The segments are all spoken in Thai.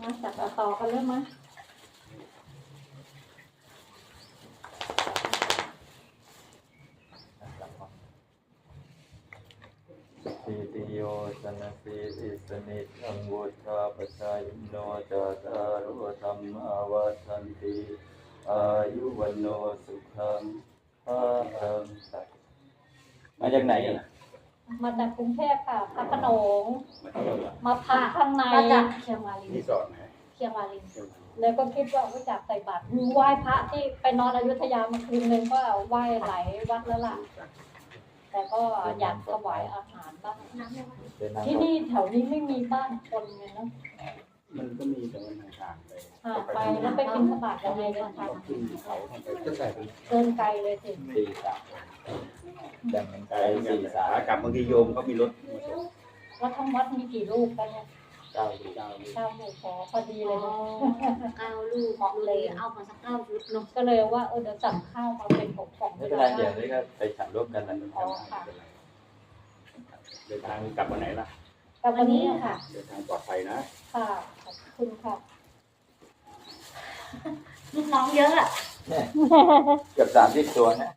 มาจับต่อกันเริ่มมาสีติโยชนะสีติสนิจังวุฒาปชายโนจาตารโอธรรมาวาทันติอายุวันโนสุขังภาลังสัตมาจากไหนอะ มาจากกรุงเทพค่ะพระโขนงมาเที่ยวเหรอมาพักข้างในมาจากเชียงวาลินรีสอร์ทไหนเชียงวาลินเที่ยวไหนแล้วก็คิดว่าว่าอยากใส่บาตรไหว้พระที่ไปนอนอยุธยามาคืนนึงก็ไหว้หลายวัดแล้วล่ะแต่ก็อยากถวายอาหารบ้างเดินทางที่นี่แถวนี้ไม่มีบ้านคนเลยนะ มันก็มีแต่มันห่างๆไปห่างไปแล้วไปกินขบาตยังไงเดินทางต้องขึ้นเขาทำไปก็ใส่ไปเดินไกลเลยสิสี่สามแบ่งเป็นไกไกลลสี่สี่สาสามกลับบางทีโยมเขามีรถมาส่งวัดทั้งวัดมีกี่รูปกันเนี่ยเก้าสี่เจ้านี่เก้ารูปพอพอดีเลยนะเก้าลูกเหมาะเลยเอามาสักเก้าชุดเนาะก็เลยว่าเออเดี๋ยวสั่งข้าวมาเป็นของของไม่เป็นไรเดี๋ยวนี้ก็ไปฉันร่วมกันนะอ๋อค่ะเดินทางกลับวันไหนล่ะแต่วันนี้อะค่ะเดินทางปลอดภัยนะ ค่ะขอบคุณค่ะลูกน้องเยอะอะเกือบสามสิบตัวนะ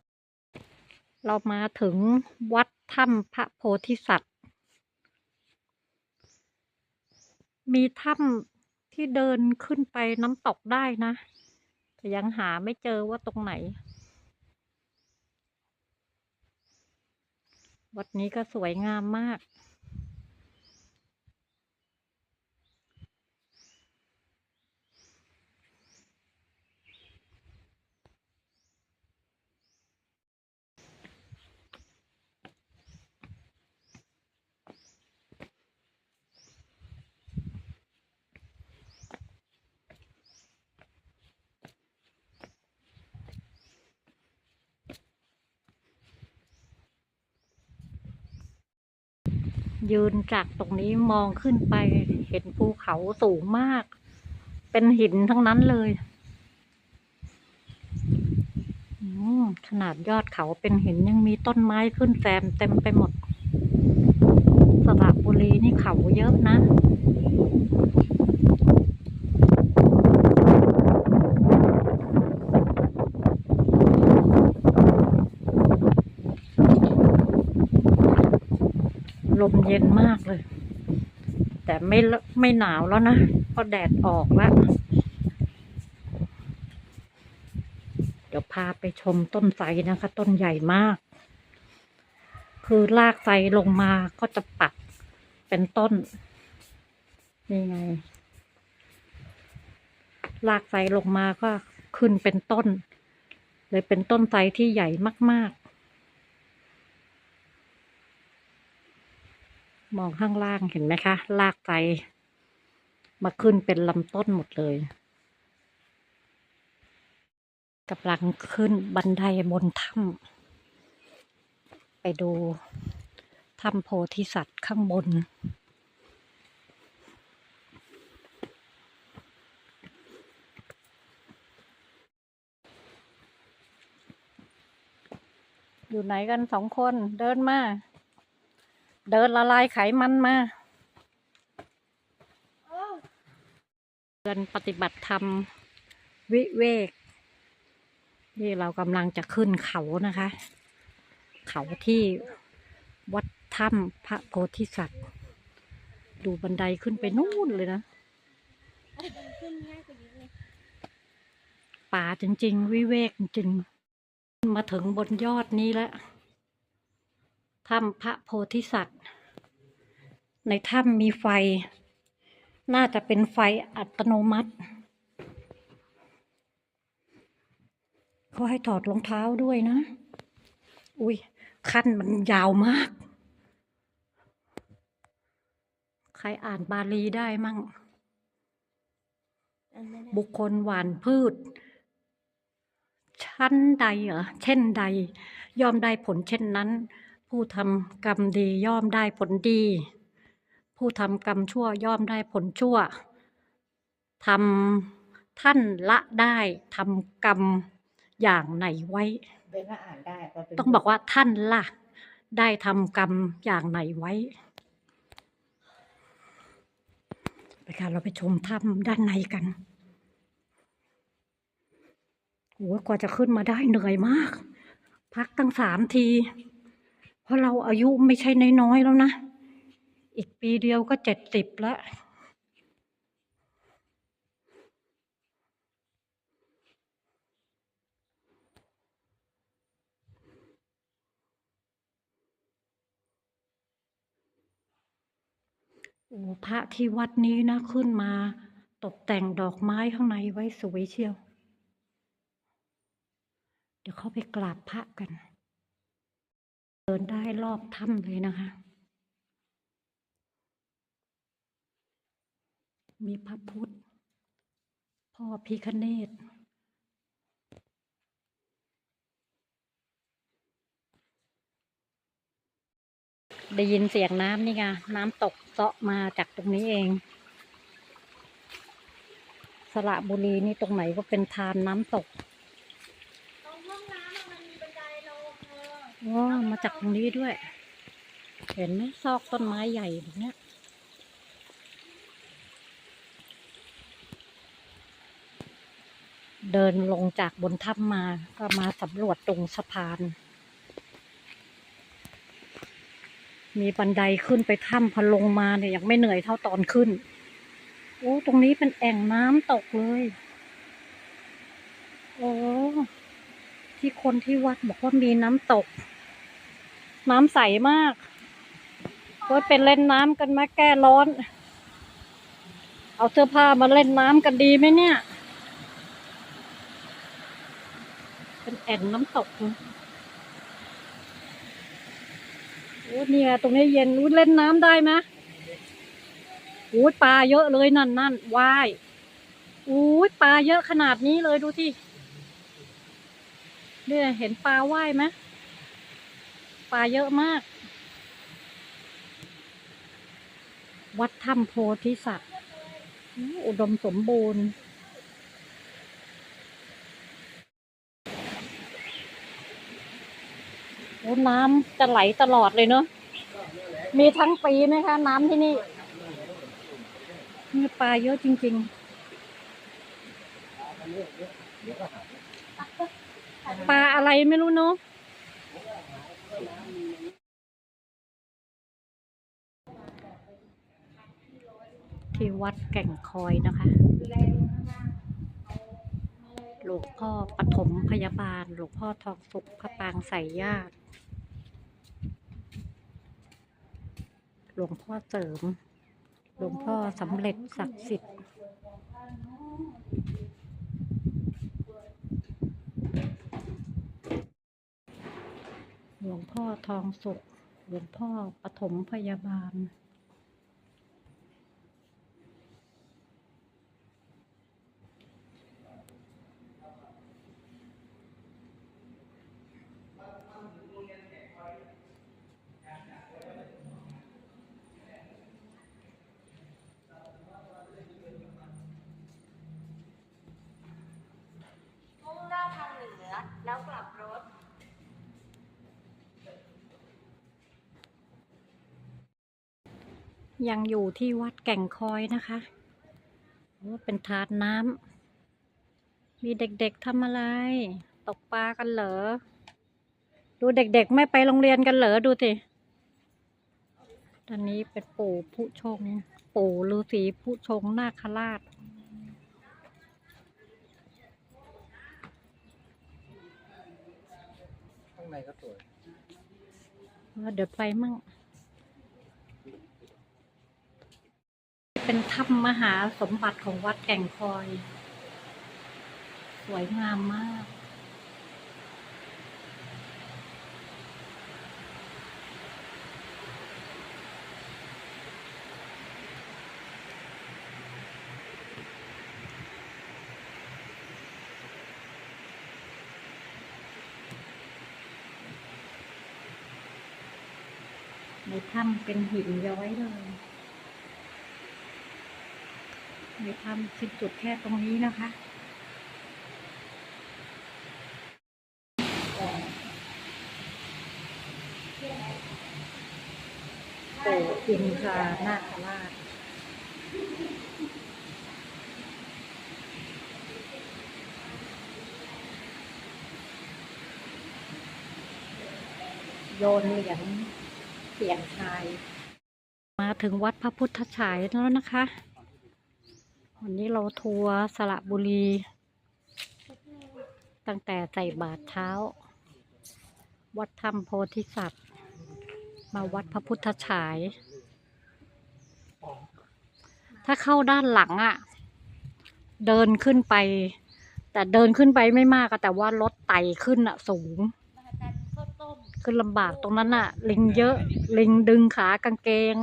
เรามาถึงวัดถ้ำพระโพธิสัตว์ มีถ้ำที่เดินขึ้นไปน้ำตกได้นะ แต่ยังหาไม่เจอว่าตรงไหน วัดนี้ก็สวยงามมาก ยืนจากตรงนี้มองขึ้นไปเห็นภูเขาสูงมาก เป็นหินทั้งนั้นเลยขนาดยอดเขาเป็นหินยังมีต้นไม้ขึ้นแซมเต็มไปหมดสระบุรีนี่เขาเยอะนะ ลมเย็นมากเลย แต่ไม่ไม่หนาวแล้วนะเพราะแดดออกแล้ว เดี๋ยวพาไปชมต้นไทรนะคะ ต้นใหญ่มาก คือลากไทรลงมาก็จะปักเป็นต้น นี่ไง ลากไทรลงมาก็ขึ้นเป็นต้น เลยเป็นต้นไทรที่ใหญ่มาก ๆ มองข้างล่างเห็นไหมคะลากไฟมาขึ้นเป็นลำต้นหมดเลยกำลังขึ้นบันไดบนถ้ำไปดูถ้ำโพธิสัตว์ข้างบน อยู่ไหนกันสองคนเดินมา เดินละลายไขมันมาเดินปฏิบัติธรรมวิเวก นี่เรากำลังจะขึ้นเขานะคะ เขาที่วัดถ้ำพระโพธิสัตว์ ดูบันไดขึ้นไปนู่นเลยนะป่าจริง ๆ วิเวกจริง มาถึงบนยอดนี้แล้ว ถ้ำพระโพธิสัตว์ ในถ้ำมีไฟ น่าจะเป็นไฟอัตโนมัติเขาให้ถอดรองเท้าด้วยนะ อุ้ยขั้นมันยาวมาก ใครอ่านบาลีได้มั่ง บุคคลหวานพืช ชั้นใดเหรอ เช่นใด ยอมได้ผลเช่นนั้น ผู้ทำกรรมดีย่อมได้ผลดี ผู้ทำกรรมชั่วย่อมได้ผลชั่วทำท่านละได้ทำกรรมอย่างไหนไว้เป็นว่าอ่านได้ต้องบอกว่าท่านละได้ทำกรรมอย่างไหนไว้ไปค่ะเราไปชมถ้ำด้านในกันโอ้กว่าจะขึ้นมาได้เหนื่อยมาก พักตั้งสามที เพราะเราอายุไม่ใช่น้อยๆแล้วนะ อีกปีเดียวก็เจ็ดสิบแล้วโอ้พระที่วัดนี้นะขึ้นมาตกแต่งดอกไม้ข้างในไว้สวยเชียว เดี๋ยวเข้าไปกราบพระกัน เดินได้รอบถ้ำเลยนะคะ มีพระพุทธ พ่อพิคเนตได้ยินเสียงน้ำนี่ไงน้ำตกเซาะมาจากตรงนี้เอง สระบุรีนี่ตรงไหนก็เป็นทานน้ำตก ตรงห้องน้ำอะมันมีบันไดลงเธอ ว้ามาจากตรงนี้ด้วย เห็นไหมซอกต้นไม้ใหญ่แบบนี้เดินลงจากบนถ้ำมาก็มาสำรวจตรงสะพาน มีบันไดขึ้นไปถ้ำพอลงมาเนี่ยยังไม่เหนื่อยเท่าตอนขึ้น โอ้ ตรงนี้เป็นแอ่งน้ำตกเลย โอ้ ที่คนที่วัดบอกว่ามีน้ำตก น้ำใสมากว่าเป็นเล่นน้ำกันมาแก้ร้อน เอาเสื้อผ้ามาเล่นน้ำกันดีไหมเนี่ย เป็นแอ่งน้ำตกโอ้เนี่ย ตรงนี้เย็นอุ้ยเล่นน้ำได้ไหมโอ้ยปลาเยอะเลยนั่นนั่นว่ายอุ้ยปลาเยอะขนาดนี้เลยดูที่ เนี่ยเห็นปลาว่ายไหมปลาเยอะมาก วัดถ้ำโพธิสัตว์ อุดมสมบูรณ์โอ้น้ำจะไหลตลอดเลยเนอะมีทั้งปีไหมคะ น้ำที่นี่มีปลาเยอะจริง ๆ ปลาอะไรไม่รู้เนอะที่วัดแก่งคอยนะคะ หลวงพ่อปฐมพยาบาล หลวงพ่อทองสุขพระปางใส่ญาติ หลวงพ่อเสริม หลวงพ่อสำเร็จศักดิ์สิทธิ์ หลวงพ่อทองสุข หลวงพ่อปฐมพยาบาล มุ่งหน้าทางเหนือ แล้วกลับรถ ยังอยู่ที่วัดแก่งคอยนะคะโอ้เป็นทานน้ำ มีเด็กๆทำอะไร ตกปลากันเหรอ ดูเด็กๆไม่ไปโรงเรียนกันเหรอ ดูสิ ตอนนี้เป็นปู่ผู้ชง ปู่ฤาษีผู้ชงนาคราช ข้างในก็สวย เดี๋ยวไปมั่ง เป็นถ้ำมหาสมบัติของวัดแก่งคอย สวยงามมาก ในถ้ำเป็นหินย้อยเลย เลยทำสิบจุดแค่ตรงนี้นะคะโตอินคาหน้าคราชโยนเหรียญเสียงชาย มาถึงวัดพระพุทธฉายแล้วนะคะ วันนี้เราทัวร์สระบุรี ตั้งแต่ใส่บาตรเช้า วัดธรรมโพธิสัตว์ มาวัดพระพุทธฉาย ถ้าเข้าด้านหลังอะ่ะ เดินขึ้นไป แต่เดินขึ้นไปไม่มากแต่ว่ารถไต่ขึ้นอะสูง ขึ้นลำบากตรงนั้นอะลิงเยอะลิงดึงขากางเกง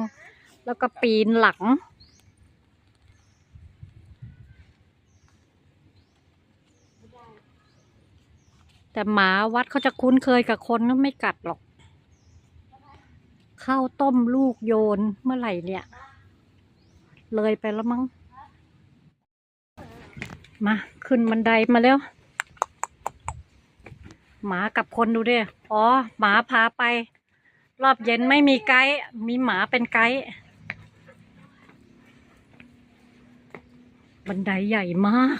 แล้วก็ปีนหลัง แต่หมาวัดเขาจะคุ้นเคยกับคนก็ไม่กัดหรอกข้าวต้มลูกโยนเมื่อไหร่เนี่ย เลยไปแล้วมั้ง มา ขึ้นบันไดมาแล้ว หมากับคนดูดิอ๋อ หมาพาไป รอบเย็นไม่มีไกด์มีหมาเป็นไกด์บันไดใหญ่มาก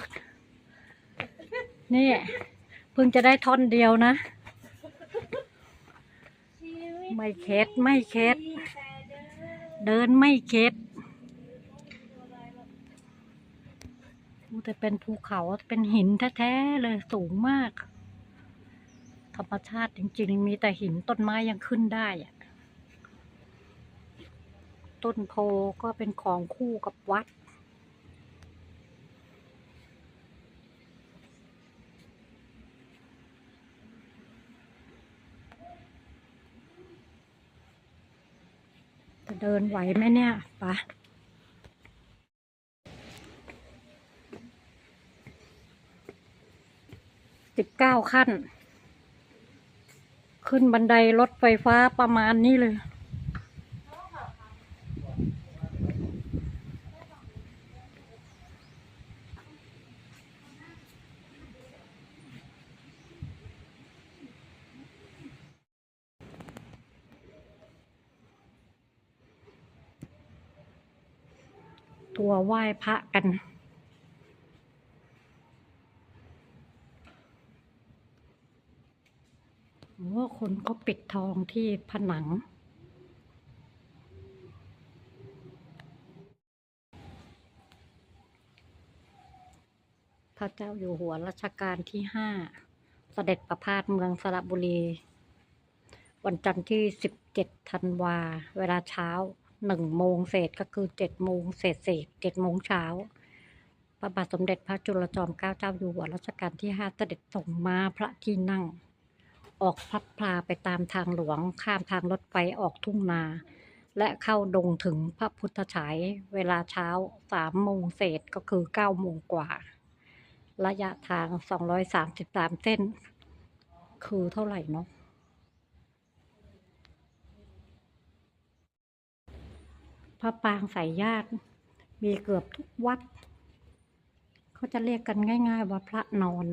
นี่ เพิ่งจะได้ท่อนเดียวนะ ไม่เข็ดไม่เข็ดเดินไม่เข็ดโอ้แต่เป็นภูเขาเป็นหินแท้ๆเลยสูงมาก ธรรมชาติจริง ๆ มีแต่หินต้นไม้ยังขึ้นได้อะต้นโพก็เป็นของคู่กับวัด เดินไหวไหมเนี่ยปะสิบเก้าขั้น ขึ้นบันไดรถไฟฟ้าประมาณนี้เลย ตัวไหว้พระกัน โอ้คนก็ปิดทองที่ผนัง พระเจ้าอยู่หัวรัชกาลที่ห้าเสด็จประพาสเมืองสระบุรี วันจันทร์ที่สิบเจ็ดธันวา เวลาเช้า หนึ่งโมงเศษก็คือเจ็ดโมงเศษเศษเจ็ดโมงเช้าพระบาทสมเด็จพระจุลจอมเกล้าเจ้าอยู่หัวรัชกาลที่ห้าเสด็จส่งมาพระที่นั่ง ออกพลัดพลาไปตามทางหลวงข้ามทางรถไฟออกทุ่งนา และเข้าดงถึงพระพุทธฉายเวลาเช้าสามโมงเศษก็คือเก้าโมงกว่า ระยะทางสองร้อยสามสิบสามเส้น คือเท่าไหร่เนาะ พ ระปางสายญาติ มีเกือบทุกวัด เขาจะเรียกกันง่าย ๆ ว่าพระนอน